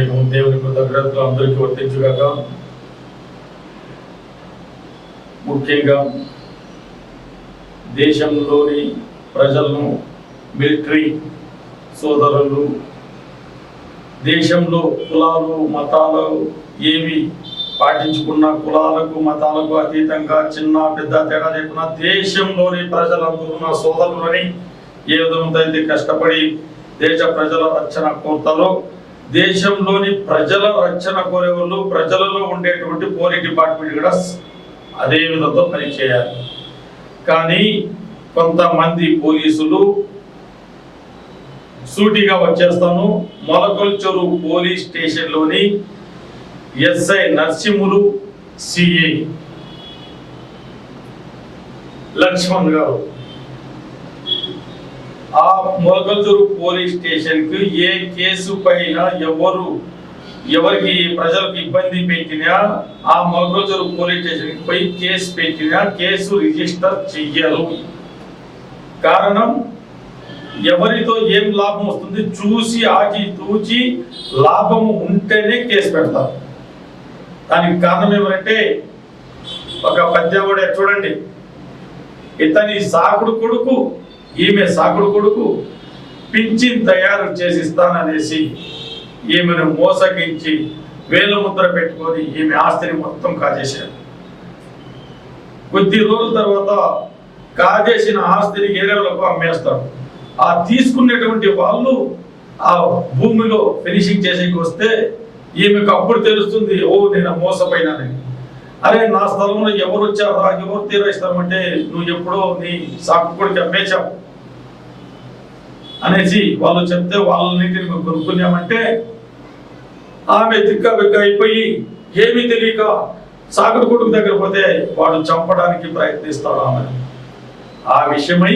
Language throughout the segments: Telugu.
అస్సలాము దేవుని కృతజ్ఞతలు అందరికీ వర్తించుగాక. ముఖ్యంగా దేశంలోని ప్రజలను మిలిటరీ సోదరులు దేశంలో కులాలు మతాలు ఏవి పాటించుకున్న కులాలకు మతాలకు అతీతంగా చిన్న పెద్ద తేడా లేకుండా దేశంలోని ప్రజలందరూ నా సోదరులని ఏ విధంగా అయితే కష్టపడి దేశ ప్రజల రక్షణ కోర్తలో దేశంలోని ప్రజల రక్షణ కోరేవాళ్ళు ప్రజలలో ఉండేటువంటి పోలీస్ డిపార్ట్మెంట్ కూడా అదే విధంగా పనిచేయాలి. కానీ కొంతమంది పోలీసులు సూటిగా వచ్చేస్తాను. మొలకొల్చూరు పోలీస్ స్టేషన్లోని ఎస్ఐ నర్సింహులు సిఐ లక్ష్మణ్ గారు. ఆ మొలకల్చూరు పోలీస్ స్టేషన్కు ఏ కేసు పైన ఎవరు ఎవరికి ప్రజలకు ఇబ్బంది పెట్టినా ఆ మొలకల్చూరు పోలీస్ స్టేషన్కి పోయి కేసు పెట్టినా కేసు రిజిస్టర్ చెయ్యరు. కారణం ఎవరితో ఏం లాభం వస్తుంది చూసి ఆచి తూచి లాభం ఉంటేనే కేసు పెడతారు. దానికి కారణం ఏమంటే ఒక పద్యవాడ చూడండి. ఇతని సాకుడు కొడుకు ఈమె సాకుడు కొడుకు పింఛన్ తయారు చేసిస్తాననేసి ఈమెను మోసగించి వేల ముద్ర పెట్టుకొని ఈమె ఆస్తిని మొత్తం కాజేశారు. కొద్ది రోజుల తర్వాత కాజేసిన ఆస్తిని ఏరేవులకు అమ్మేస్తారు. ఆ తీసుకునేటువంటి వాళ్ళు ఆ భూమిలో ఫినిషింగ్ చేసేకి వస్తే ఈమెకు అప్పుడు తెలుస్తుంది ఓ నేను మోసపోయినానని. అరే నా స్థలంలో ఎవరు వచ్చారా? ఎవరు తీరేస్తామంటే నువ్వు ఎప్పుడో నీ సాకు కొడుకు అమ్మేశావు అనేసి వాళ్ళు చెప్తే వాళ్ళన్నింటిని మేము కొనుక్కున్నామంటే ఆమె తిక్క బిక్క అయిపోయి ఏమీ తెలియక సాగుడు కొడుకు దగ్గర పోతే వాడు చంపడానికి ప్రయత్నిస్తాడు ఆమె. ఆ విషయమై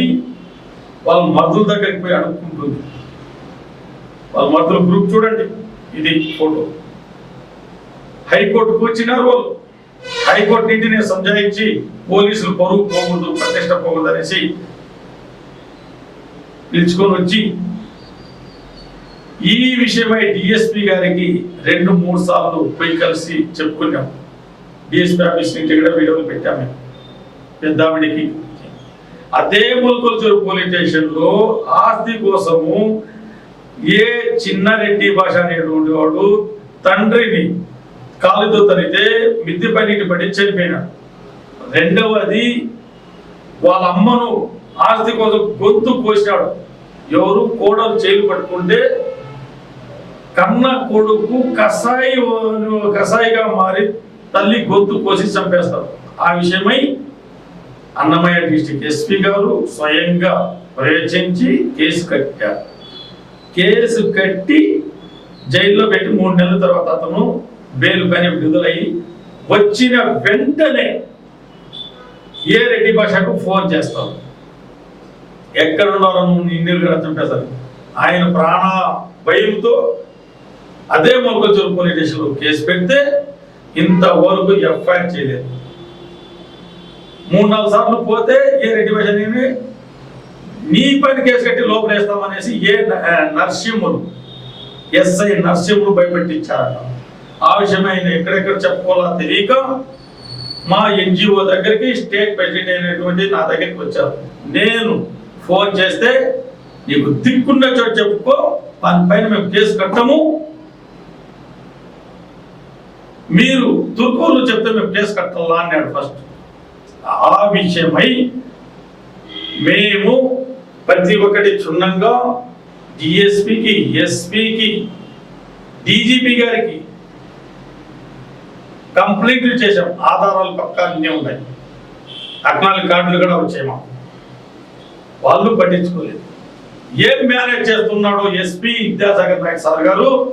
వాళ్ళ మరుదుల దగ్గరికి పోయి అడుక్కుంటుంది. వాళ్ళ మరుదుల గ్రూప్ చూడండి ఇది ఫోటో. హైకోర్టుకు వచ్చినారు వాళ్ళు. హైకోర్టు ఇంటిని సంజాయించి పోలీసులు పరువు పోకూడదు ప్రతిష్ట పోకూడదు అనేసి పిలుచుకొని వచ్చి ఈ విషయమై డిఎస్పి గారికి రెండు మూడు సార్లు పోయి కలిసి చెప్పుకున్నాం డిఎస్పి ఆఫీస్ నుంచి కూడా వీడియోలు పెట్టాము మేము. పెద్దావిడికి అదే ముల్కొల్చూరు పోలీస్ స్టేషన్లో ఆస్తి కోసము ఏ చిన్నారెడ్డి భాష అనేటువంటి వాడు తండ్రిని కాలుతో తరిగితే మిద్దె పైకి పడి చనిపోయినాడు. రెండవది వాళ్ళ అమ్మను ఆస్తి కోసం గొంతు కోసినాడు. ఎవరు కోడలు చేలు పట్టుకుంటే కన్న కొడుకు కసాయి కసాయిగా మారి తల్లి గొంతు కోసి చంపేస్తారు. ఆ విషయమై అన్నమయ్య డిస్టిక్ ఎస్పీ గారు స్వయంగా ప్రవేశించి కేసు కట్టారు. కేసు కట్టి జైల్లో పెట్టి మూడు నెలల తర్వాత అతను బెయిల్ పైన విడుదలయ్యి వచ్చిన వెంటనే ఏ రెడ్డి భాషకు ఫోన్ చేస్తాం. ఎక్కడున్నారో నువ్వు ఇన్ని చంపేశారు ఆయన ప్రాణ భయంతో అదే మొలకొచ్చూరు పోలీస్ స్టేషన్లో కేసు పెడితే ఇంతవరకు ఎఫ్ఐఆర్ చేయలేదు. మూడు నాలుగు సార్లు పోతే ఏ రెడ్డి భాష నీ పని కేసు కట్టి లోపలేస్తామనేసి ఏ నరసింహుడు ఎస్ఐ నరసింహుడు భయపెట్టించారట. ఆ ఎక్కడెక్కడ చెప్పుకోవాలో తెలియక మా ఎన్జిఓ దగ్గరికి స్టేట్ ప్రెసిడెంట్ అయినటువంటి నా దగ్గరికి వచ్చారు. నేను ఫోన్ చేస్తే నీకు తిక్కున్న చోటు చెప్పుకో దానిపైన మేము కేసు కట్టము. మీరు తుర్కూరు చెప్తే మేము కేసు కట్టాలా అన్నాడు ఫస్ట్. ఆ విషయమై మేము ప్రతి ఒక్కటి క్షుణ్ణంగా డిఎస్పికి ఎస్పికి డీజీపీ గారికి కంప్లీట్లు చేశాం. ఆధారాలు పక్కా అన్నీ ఉన్నాయి. అక్నాలి కార్డులు కూడా వచ్చాయి మాకు. వాళ్ళు పట్టించుకోలేదు. ఏం మేనేజ్ చేస్తున్నాడో ఎస్పీ విద్యాసాగర్ నాయక్ సార్ గారు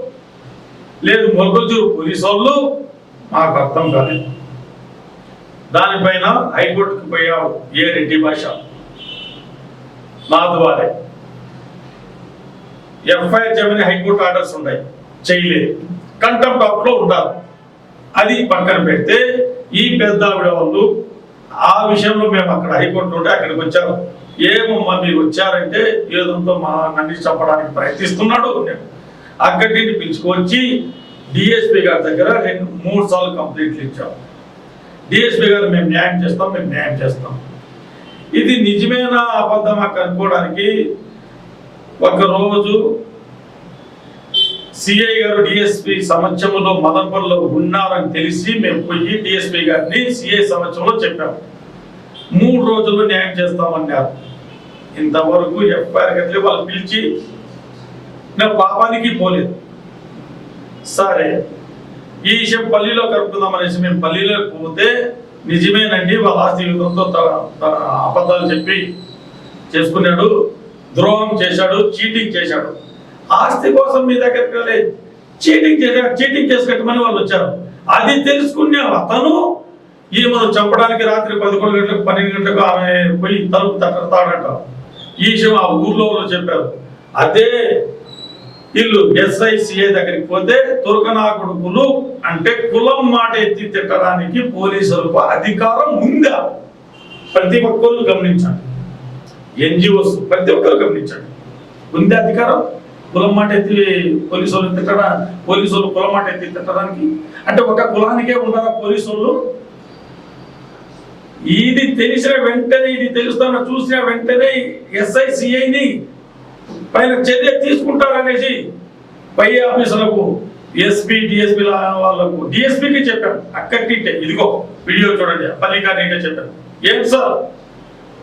లేదు మొలకొచ్చూరు పోలీసు వాళ్ళు మాకు అర్థం కాలేదు. దానిపైన హైకోర్టుకు పోయావు. ఏ రెడ్డి భాష? నా ద్వారా ఎఫ్ఐఆర్ చేయమని హైకోర్టు ఆర్డర్స్ ఉన్నాయి. చేయలేదు. కంటెంప్ట్ ఆఫ్ ఉండాలి. అది పక్కన పెడితే ఈ పెద్ద ఆవిడ వాళ్ళు ఆ విషయంలో మేము అక్కడ హైకోర్టు ఉంటే అక్కడికి వచ్చాము. ఏమమ్మా మీరు వచ్చారంటే ఏదంతో మా నన్ను చంపడానికి ప్రయత్నిస్తున్నాడు నేను అక్కడిని పిలుచుకొచ్చి డిఎస్పీ గారి దగ్గర రెండు మూడు సార్లు కంప్లైంట్లు ఇచ్చాము. డిఎస్పీ గారు మేము న్యాయం చేస్తాం మేము న్యాయం చేస్తాం. ఇది నిజమైన అబద్ధమా కనుక్కోవడానికి ఒక రోజు సిఐ గారు డిఎస్పి సమక్షంలో మదనపల్లిలో ఉన్నారని తెలిసి మేము పోయి డిఎస్పీ గారిని సిఐ సమక్షంలో చెప్పాము మూడు రోజుల్లో న్యాయం చేస్తామన్నారు. ఇంతవరకు ఎఫ్ఐఆర్ గట్లే వాళ్ళు పిలిచి నా పాపానికి పోలేదు. సరే ఈ విషయం పల్లిలో కలుపుకుందాం అనేసి మేము పల్లిలో పోతే నిజమేనండి వాళ్ళ ఆస్తి విధంతో అబద్ధాలు చెప్పి చేసుకున్నాడు ద్రోహం చేశాడు చీటింగ్ చేశాడు. ఆస్తి కోసం మీ దగ్గరికి వెళ్ళి చీటింగ్ చేశాడు చీటింగ్ చేసి కట్టమని వాళ్ళు వచ్చారు. అది తెలుసుకునే అతను ఈమెను చంపడానికి రాత్రి పదకొండు గంటలకు పన్నెండు గంటలకు ఆమె పోయి తలుపు తట్టడతాడంట ఈ విషయం ఆ ఊర్లో వాళ్ళు చెప్పారు. అదే ఇల్లు ఎస్ఐసిఏ దగ్గరికి పోతే తురకనా కొడుకులు అంటే కులం మాట ఎత్తి తిట్టడానికి పోలీసులకు అధికారం ఉందా? ప్రతి ఒక్కరు గమనించండి. ఎన్జిఓస్ ప్రతి ఒక్కరు గమనించండి. ఉంది అధికారం? కులం మాట ఎత్తి పోలీసు వాళ్ళు తిట్టడా? పోలీసు వాళ్ళు కులం మాట ఎత్తి తిట్టడానికి? అంటే ఒక కులానికే ఉన్నారా పోలీసు వాళ్ళు ఇది తెలిసిన వెంటనే ఇది తెలుస్తున్న చూసిన వెంటనే ఎస్ఐ సిఐని పైన చర్య తీసుకుంటారనేసి పై ఆఫీసులకు ఎస్పీ డిఎస్పీ వాళ్ళకు డిఎస్పీకి చెప్పాను. అక్కడికే ఇదిగో వీడియో చూడండి. పల్లికారీకే చెప్పాను. ఏం సార్?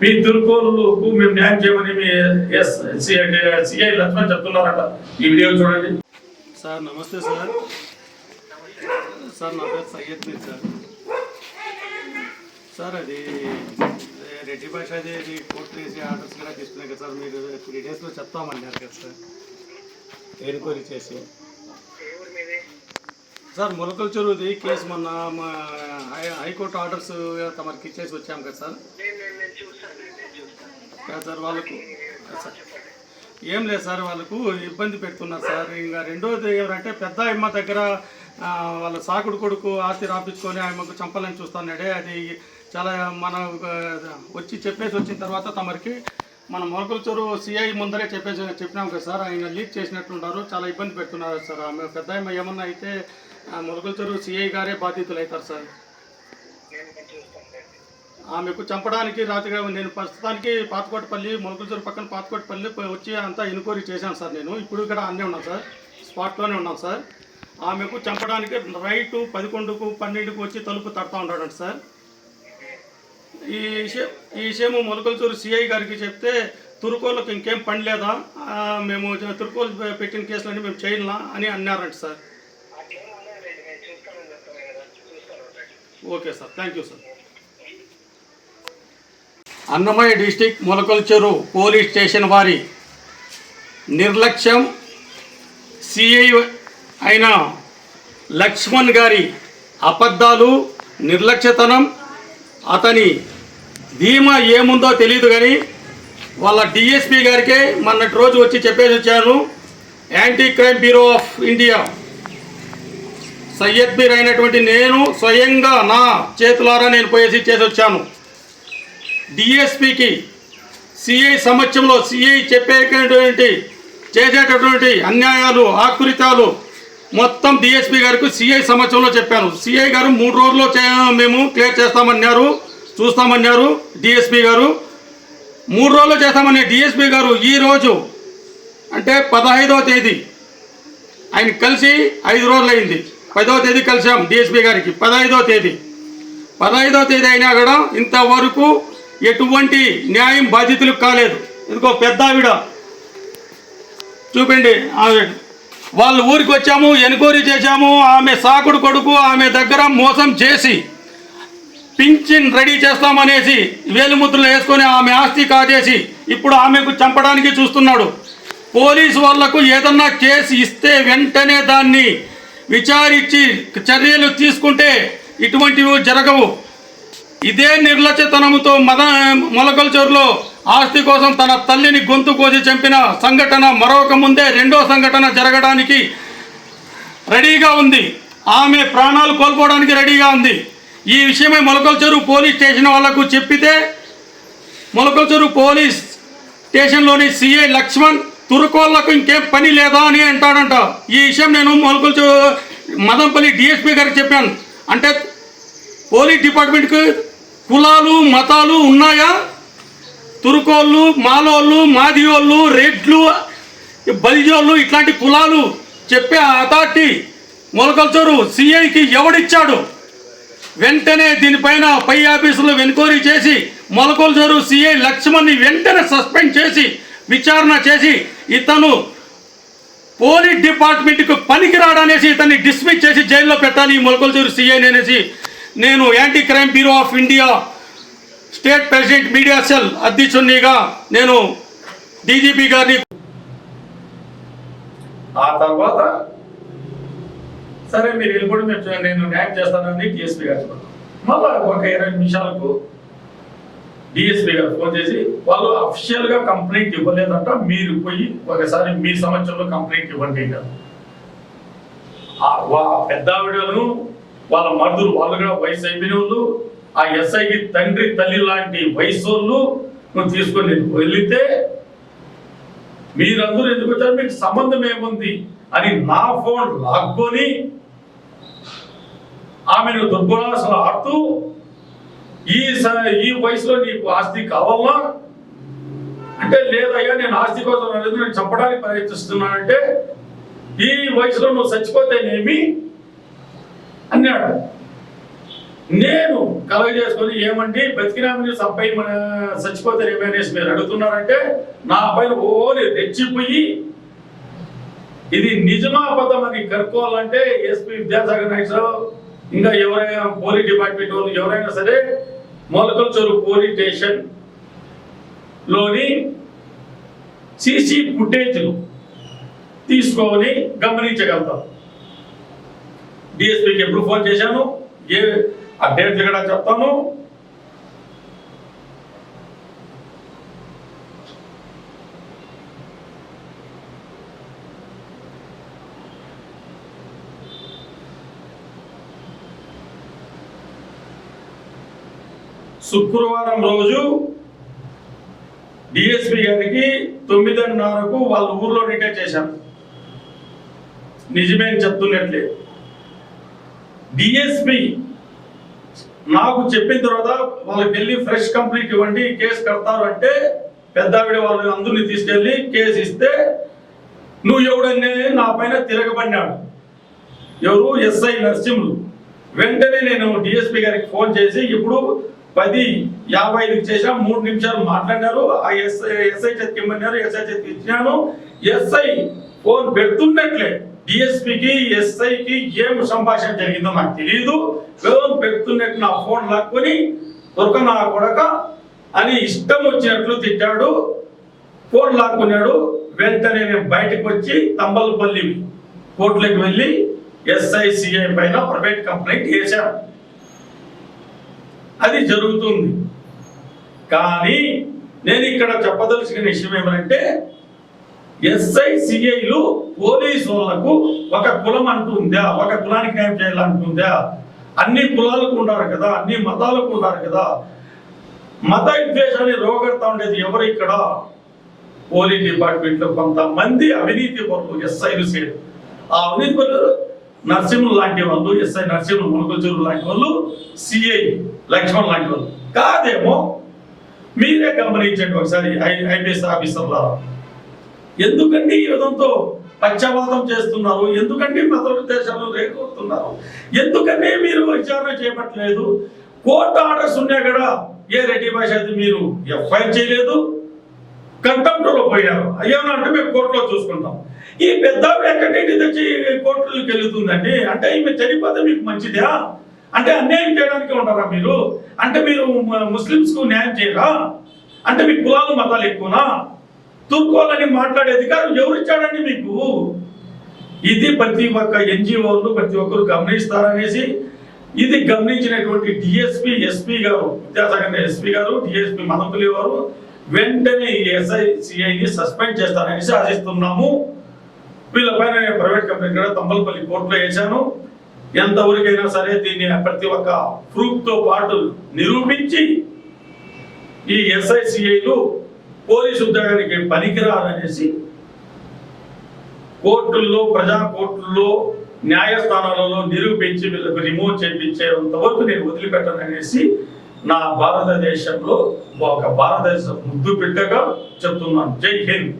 మీ దుర్కోలుకు మేము న్యాయం చేయమని మీ సిఐ లక్ష్మణ్ చెప్తున్నారట. ఈ వీడియో చూడండి. సార్ నమస్తే సార్. సార్ నా పేరు సయ్యద్ మీర్ సార్. సార్ అది రెడ్డి భాష అది అది కోర్టు వేసి ఆర్డర్స్ కూడా తీసుకున్నాయి కదా సార్. మీరు త్రీ డేస్లో చెప్తామన్నారు కదా సార్. ఎన్క్వైరీ చేసి. సార్ మొలకల చెరువుది కేసు మొన్న మా హైకోర్టు ఆర్డర్స్ తమరికి ఇచ్చేసి వచ్చాం కదా సార్? కదా సార్ వాళ్ళకు సార్. ఏం లేదు సార్ వాళ్ళకు ఇబ్బంది పెడుతున్నారు సార్. ఇంకా రెండోది ఎవరంటే పెద్ద అమ్మ దగ్గర వాళ్ళ సాకుడు కొడుకు ఆస్తి రాపించుకొని ఆమెకు చంపాలని చూస్తున్నాడే. అది చాలా మన వచ్చి చెప్పేసి వచ్చిన తర్వాత తమరికి మన మొలకల చెరువు సిఐ ముందరే చెప్పేసి చెప్పినాం కదా సార్. ఆయన లీక్ చేసినట్లున్నారు. చాలా ఇబ్బంది పెడుతున్నారు సార్. ఆమె పెద్ద అమ్మ ఏమన్నా అయితే మొలకల చెరువు సిఐ గారే బాధితులు అవుతారు సార్. ఆమెకు చంపడానికి రాత్రిగా నేను ప్రస్తుతానికి పాతకోటపల్లి మొలకలచూరు పక్కన పాతకోటపల్లి వచ్చి అంతా ఎన్క్వైరీ చేశాను సార్ నేను. ఇప్పుడు ఇక్కడ అన్నీ ఉన్నాను సార్. స్పాట్లోనే ఉన్నాను సార్. ఆమెకు చంపడానికి రైటు పదకొండుకు పన్నెండుకు వచ్చి తలుపు తడతా ఉన్నాడంట సార్. ఈ విషయం ఈ విషయం మొలకలచూరు సిఐ గారికి చెప్తే తురుకోలకు ఇంకేం పని లేదా? మేము తురుకోలు పెట్టిన కేసులన్నీ మేము చేయలా అని అన్నారంట sir. Okay sir thank you sir. Annamayya district Molakalacheruvu police station వారి నిర్లక్ష్యం సిఐ అయిన లక్ష్మణ్ గారి అబద్ధాలు నిర్లక్ష్యతనం అతని ధీమా ఏముందో తెలియదు కానీ వాళ్ళ డిఎస్పి గారికే మొన్నటి రోజు వచ్చి చెప్పేసి వచ్చాను anti crime bureau of India. Syedbeer అయినటువంటి నేను స్వయంగా నా చేతులారా నేను పోయేసి చేసి వచ్చాను డిఎస్పికి సిఐ సమక్షంలో సిఐ చెప్పేటటువంటి చేసేటటువంటి అన్యాయాలు ఆకృత్యాలు మొత్తం డిఎస్పి గారికి సిఐ సమక్షంలో చెప్పాను. సిఐ గారు మూడు రోజుల్లో చే- మేము క్లియర్ చేస్తామన్నారు చూస్తామన్నారు డిఎస్పి గారు. మూడు రోజుల్లో చేస్తామని డిఎస్పి గారు ఈ రోజు అంటే పదహైదవ తేదీ ఆయన కలిసి ఐదు రోజులు పదో తేదీ కలిసాం డిఎస్పీ గారికి. పదహైదో తేదీ. పదహైదవ తేదీ అయినా కూడా ఇంతవరకు ఎటువంటి న్యాయం బాధితులకు కాలేదు. ఇదిగో పెద్ద ఆవిడ. చూపండి ఆవిడ. వాళ్ళ ఊరికి వచ్చాము ఎన్క్వైరీ చేశాము ఆమె సాకుడు కొడుకు ఆమె దగ్గర మోసం చేసి పింఛన్ రెడీ చేస్తామనేసి వేలిముద్రలు వేసుకొని ఆమె ఆస్తి కాజేసి ఇప్పుడు ఆమెకు చంపడానికి చూస్తున్నాడు. పోలీసు వాళ్ళకు ఏదన్నా కేసు ఇస్తే వెంటనే దాన్ని విచారించి చర్యలు తీసుకుంటే ఇటువంటివి జరగవు. ఇదే నిర్లక్ష్యతనంతో మద మొలకల్చూరులో ఆస్తి కోసం తన తల్లిని గొంతు కోసి చంపిన సంఘటన మరొక ముందే రెండో సంఘటన జరగడానికి రెడీగా ఉంది. ఆమె ప్రాణాలు కోల్పోవడానికి రెడీగా ఉంది. ఈ విషయమై మొలకల్చెరు పోలీస్ స్టేషన్ వాళ్ళకు చెప్పితే మొలకల్చెరు పోలీస్ స్టేషన్లోని సిఐ లక్ష్మణ్ తురుకోళ్ళకు ఇంకేం పని లేదా అని అంటాడంట. ఈ విషయం నేను మొలకలు మదంపల్లి డిఎస్పీ గారికి చెప్పాను. అంటే పోలీస్ డిపార్ట్మెంట్కి కులాలు మతాలు ఉన్నాయా? తురుకోళ్ళు మాలోళ్ళు మాదియోళ్ళు రెడ్లు బలిజోళ్ళు ఇట్లాంటి కులాలు చెప్పే అథారిటీ మొలకల్చూరు. సిఐకి ఎవడిచ్చాడు? వెంటనే దీనిపైన పై ఆఫీసులో ఎన్క్వైరీ చేసి మొలకల్చూరు. సిఐ లక్ష్మణ్ని వెంటనే సస్పెండ్ చేసి విచారణ చేసి ఇతను పోలీస్ డిపార్ట్మెంట్కి పనికిరాడనేసి ఇతన్ని డిస్మిస్ చేసి జైల్లో పెట్టాలి ఈ మొలకలచూరు సిఐని అనేసి. నేను anti crime bureau of India state president media cell అధ్యక్షునిగా నేను డీజీపీ గారిని ఆ తర్వాత సరే మీరు వెళ్ళిపోయి నేను న్యాయం చేస్తానని టీఎస్పీ గారు చెప్పారు. ఒక ఇరవై నిమిషాలకు డిఎస్పీ గారు ఫోన్ చేసి వాళ్ళు అఫిషియల్గా కంప్లైంట్ ఇవ్వలేదంట మీరు పోయి ఒకసారి మీ సంవత్సరంలో కంప్లైంట్ ఇవ్వండి వా- పెద్ద ఆవిడలను వాళ్ళ మరుదులు వాళ్ళు కూడా వయసు అయిపోయిన వాళ్ళు ఆ ఎస్ఐకి తండ్రి తల్లి లాంటి వయసు నువ్వు తీసుకొని వెళితే మీరందరూ ఎందుకు వచ్చారు? మీకు సంబంధం ఏముంది? అని నా ఫోన్ లాక్కొని ఆమెను దుర్గుణాసలు ఆడుతూ ఈ ఈ వయసులో నీకు ఆస్తి కావాలా? అంటే లేదయ్యా నేను ఆస్తి కోసం లేదు నేను చంపడానికి ప్రయత్నిస్తున్నానంటే ఈ వయసులో నువ్వు చచ్చిపోతేనేమి? అన్నాడు. నేను కలగజేసుకొని ఏమండి బతికినామని సంపై మన చచ్చిపోతే ఏమనేసి మీరు అడుగుతున్నారంటే నా పైన ఓని రెచ్చిపోయి ఇది నిజమా అబద్ధం అని కనుక్కోవాలంటే ఎస్పీ విద్యాసాగర్ నాయక్ ఇంకా ఎవరైనా పోలీస్ డిపార్ట్మెంట్ వాళ్ళు ఎవరైనా సరే మొలకల్చూరు పోలీస్ స్టేషన్లోని సీసీ ఫుటేజ్లు తీసుకొని గమనించగలుగుతాం. డిఎస్పీకి ఎప్పుడు ఫోన్ చేశాను? ఏ అప్డేట్ కూడా చెప్తాను? శుక్రవారం రోజు డిఎస్పి గారికి తొమ్మిదిన్నరకు వాళ్ళ ఊర్లో రిటైర్ చేశాను నిజమే అని చెప్తున్నట్లే డిఎస్పి నాకు చెప్పిన తర్వాత వాళ్ళకి వెళ్ళి ఫ్రెష్ కంప్లీట్ ఇవ్వండి కేసు కడతారు అంటే పెద్దావిడ వాళ్ళు తీసుకెళ్ళి కేసు ఇస్తే నువ్వు ఎవడనే నా పైన తిరగబడినాడు. ఎవరు ఎస్ఐ నరసింహులు. వెంటనే నేను డిఎస్పి గారికి ఫోన్ చేసి ఇప్పుడు పది యాభై ఐదుకి చేసాం మూడు నిమిషాలు మాట్లాడినారు ఆ ఎస్ఐ ఎస్ఐ చేతికి ఇమ్మన్నారు ఎస్ఐ చేతికి ఇచ్చినాను. ఎస్ఐ ఫోన్ పెడుతున్నట్లే డిఎస్పికి ఎస్ఐకి ఏం సంభాషణ జరిగిందో నాకు తెలియదు ఫోన్ పెడుతున్నట్టు నా ఫోన్ లాక్కొని దొరక నా కొడక? అని ఇష్టం వచ్చినట్లు తిట్టాడు. ఫోన్ లాక్కున్నాడు. వెంటనే నేను బయటకు వచ్చి తంబలపల్లి కోర్టులోకి వెళ్ళి ఎస్ఐ సిఐ పైన ప్రైవేట్ కంప్లైంట్ చేశాను. అది జరుగుతుంది. కానీ నేను ఇక్కడ చెప్పదలసిన విషయం ఏమంటే ఎస్ఐ సిఐలు పోలీసు వాళ్ళకు ఒక కులం అంటుందా? ఒక కులానికి న్యాయం చేయాలంటుందా? అన్ని కులాలకు ఉండారు కదా అన్ని మతాలకు ఉండారు కదా. మత విద్వేషాన్ని రోగడతా ఉండేది ఎవరు ఇక్కడ? పోలీస్ డిపార్ట్మెంట్లో కొంతమంది అవినీతి పనులు ఎస్ఐలు సేరు ఆ అవినీతి పనులు నరసింహులు లాంటి వాళ్ళు ఎస్ఐ నరసింహులు మునుగోజూరు లాంటి వాళ్ళు సిఐ లక్ష్మణ్ లాంటి వాళ్ళు. కాదేమో మీరే గమనించండి ఒకసారి ఐపీఎస్ ఆఫీసర్ల ఎందుకండి ఈ విధంతో పక్షపాతం చేస్తున్నారు? ఎందుకండి మత ఉద్దేశాలు రేకొడుతున్నారు ఎందుకండి మీరు విచారణ చేపట్టలేదు? కోర్టు ఆర్డర్స్ ఉన్నా కూడా ఏ రెడ్డి భాష అయితే మీరు ఎఫ్ఐఆర్ చేయలేదు? కంటెంప్ట్లో పోయారు. అయ్యాను అంటే మేము కోర్టులో చూసుకుంటాం. ఈ పెద్ద ఆవిడ తెచ్చి కోర్టులకు వెళుతుందండి? అంటే ఈమె చనిపోతే మీకు మంచిదా? అంటే అన్యాయం చేయడానికి ఉన్నారా మీరు? అంటే మీరు ముస్లిమ్స్కు న్యాయం చేయరా? అంటే మీ కులాలు మతాలు ఎక్కువనా? తుర్కోలని మాట్లాడే అధికారం ఎవరిచ్చాడండి మీకు? ఇది ప్రతి ఒక్క ఎన్జిఓలు ప్రతి ఒక్కరు గమనిస్తారనేసి ఇది గమనించినటువంటి డిఎస్పి ఎస్పీ గారు విద్యాసాగర్ ఎస్పీ గారు డిఎస్పి మదపల్లి వారు వెంటనే ఈ ఎస్ఐ సిఐని సస్పెండ్ చేస్తారనేసి ఆశిస్తున్నాము. వీళ్ళపైన నేను ప్రైవేట్ కంపెనీ కూడా తంబలపల్లి కోర్టులో వేశాను. ఎంతవరకైనా సరే దీన్ని ప్రతి ఒక్క ప్రూఫ్తో పాటు నిరూపించి ఈ ఎస్ఐసిఐలు పోలీసు ఉద్యోగానికి పనికిరారనేసి కోర్టుల్లో ప్రజా కోర్టుల్లో న్యాయస్థానాలలో నిరూపించి వీళ్ళకు రిమూవ్ చేయించేంత వరకు నేను వదిలిపెట్టను అనేసి నా భారతదేశంలో ఒక భారతదేశ ముద్దు బిడ్డగా చెప్తున్నాను. జై హింద్.